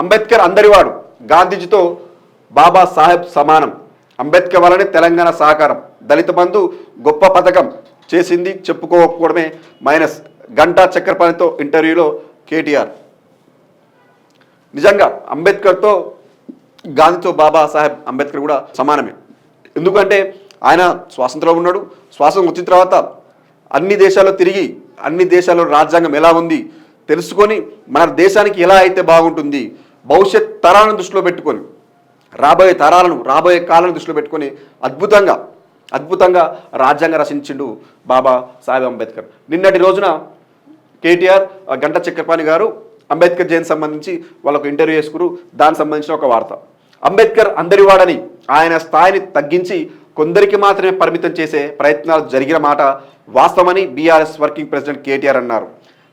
అంబేద్కర్ అందరివాడు గాంధీజీతో బాబా సాహెబ్ సమానం. అంబేద్కర్ వలనే తెలంగాణ సహకారం. దళిత బంధు గొప్ప పథకం చేసింది చెప్పుకోకపోవడమే మైనస్. గంటా చక్రపాణితో ఇంటర్వ్యూలో కేటీఆర్. నిజంగా అంబేద్కర్తో గాంధీతో బాబా సాహెబ్ అంబేద్కర్ కూడా సమానమే. ఎందుకంటే ఆయన స్వాతంత్రంలో ఉన్నాడు. స్వాతంత్రం వచ్చిన తర్వాత అన్ని దేశాల్లో తిరిగి అన్ని దేశాల్లో రాజ్యాంగం ఎలా ఉంది తెలుసుకొని మన దేశానికి ఎలా అయితే బాగుంటుంది భవిష్యత్ తరాలను దృష్టిలో పెట్టుకొని రాబోయే తరాలను రాబోయే కాలాలను దృష్టిలో పెట్టుకొని అద్భుతంగా అద్భుతంగా రాజ్యాంగం రచించిండు బాబా సాహెబ్ అంబేద్కర్. నిన్నటి రోజున కేటీఆర్ గంట చక్రపాణి గారు అంబేద్కర్ జయంతి సంబంధించి వాళ్ళకు ఇంటర్వ్యూ చేసుకురు. దానికి సంబంధించిన ఒక వార్త. అంబేద్కర్ అందరివాడని ఆయన స్థాయిని తగ్గించి కొందరికి మాత్రమే పరిమితం చేసే ప్రయత్నాలు జరిగిన మాట వాస్తవమని బీఆర్ఎస్ వర్కింగ్ ప్రెసిడెంట్ కేటీఆర్ అన్నారు.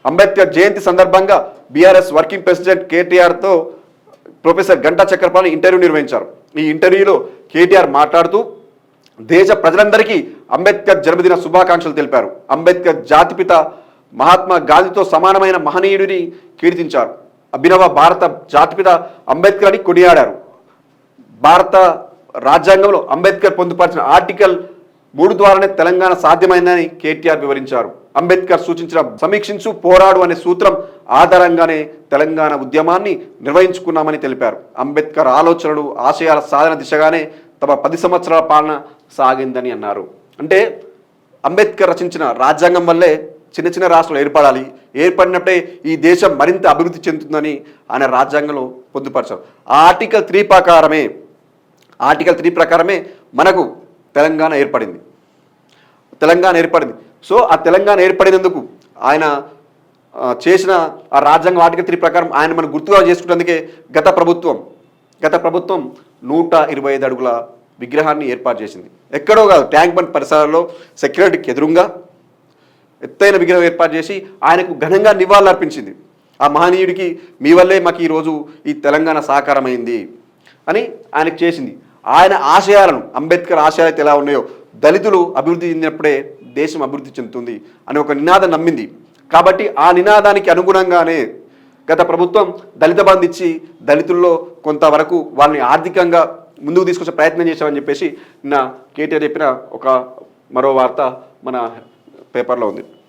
అంబేద్కర్ జయంతి సందర్భంగా బీఆర్ఎస్ వర్కింగ్ ప్రెసిడెంట్ కేటీఆర్తో ప్రొఫెసర్ గంటా చక్రపాణి ఇంటర్వ్యూ నిర్వహించారు. ఈ ఇంటర్వ్యూలో కేటీఆర్ మాట్లాడుతూ దేశ ప్రజలందరికీ అంబేద్కర్ జన్మదిన శుభాకాంక్షలు తెలిపారు. అంబేద్కర్ జాతిపిత మహాత్మా గాంధీతో సమానమైన మహనీయుడిని కీర్తించారు. అభినవ భారత జాతిపిత అంబేద్కర్ అని కొనియాడారు. భారత రాజ్యాంగంలో అంబేద్కర్ పొందుపరిచిన ఆర్టికల్ మూడు ద్వారానే తెలంగాణ సాధ్యమైందని కేటీఆర్ వివరించారు. అంబేద్కర్ సూచించిన సమీక్షించు పోరాడు అనే సూత్రం ఆధారంగానే తెలంగాణ ఉద్యమాన్ని నిర్వహించుకున్నామని తెలిపారు. అంబేద్కర్ ఆలోచనలు ఆశయాల సాధన దిశగానే తమ పది సంవత్సరాల పాలన సాగిందని అన్నారు. అంటే అంబేద్కర్ రచించిన రాజ్యాంగం వల్లే చిన్న చిన్న రాష్ట్రాలు ఏర్పడాలి ఏర్పడినప్పుడే ఈ దేశం మరింత అభివృద్ధి చెందుతుందని ఆయన రాజ్యాంగంలో పొందుపరిచారు. ఆ ఆర్టికల్ త్రీ ప్రకారమే ఆర్టికల్ త్రీ ప్రకారమే మనకు తెలంగాణ ఏర్పడింది. తెలంగాణ ఏర్పడింది. సో ఆ తెలంగాణ ఏర్పడినందుకు ఆయన చేసిన ఆ రాజ్యాంగ ఆర్టికల్ త్రీ ప్రకారం ఆయన మనం గుర్తుగా చేసుకున్నందుకే గత ప్రభుత్వం గత ప్రభుత్వం నూట ఇరవై ఐదు అడుగుల విగ్రహాన్ని ఏర్పాటు చేసింది. ఎక్కడో కాదు ట్యాంక్ బండ్ పరిసరాల్లో సెక్యూరిటీకి ఎదురుగా ఎత్తైన విగ్రహం ఏర్పాటు చేసి ఆయనకు ఘనంగా నివాళులర్పించింది. ఆ మహనీయుడికి మీ వల్లే మాకు ఈరోజు ఈ తెలంగాణ సాకారమైంది అని ఆయనకు చేసింది. ఆయన ఆశయాలను అంబేద్కర్ ఆశయాలు ఎలా ఉన్నాయో దళితులు అభివృద్ధి చెందినప్పుడే దేశం అభివృద్ధి చెందుతుంది అని ఒక నినాదం నమ్మింది. కాబట్టి ఆ నినాదానికి అనుగుణంగానే గత ప్రభుత్వం దళిత బంధు ఇచ్చి దళితుల్లో కొంతవరకు వాళ్ళని ఆర్థికంగా ముందుకు తీసుకొచ్చే ప్రయత్నం చేశామని చెప్పేసి నిన్న కేటీఆర్ చెప్పిన ఒక మరో వార్త మన పేపర్లో ఉంది.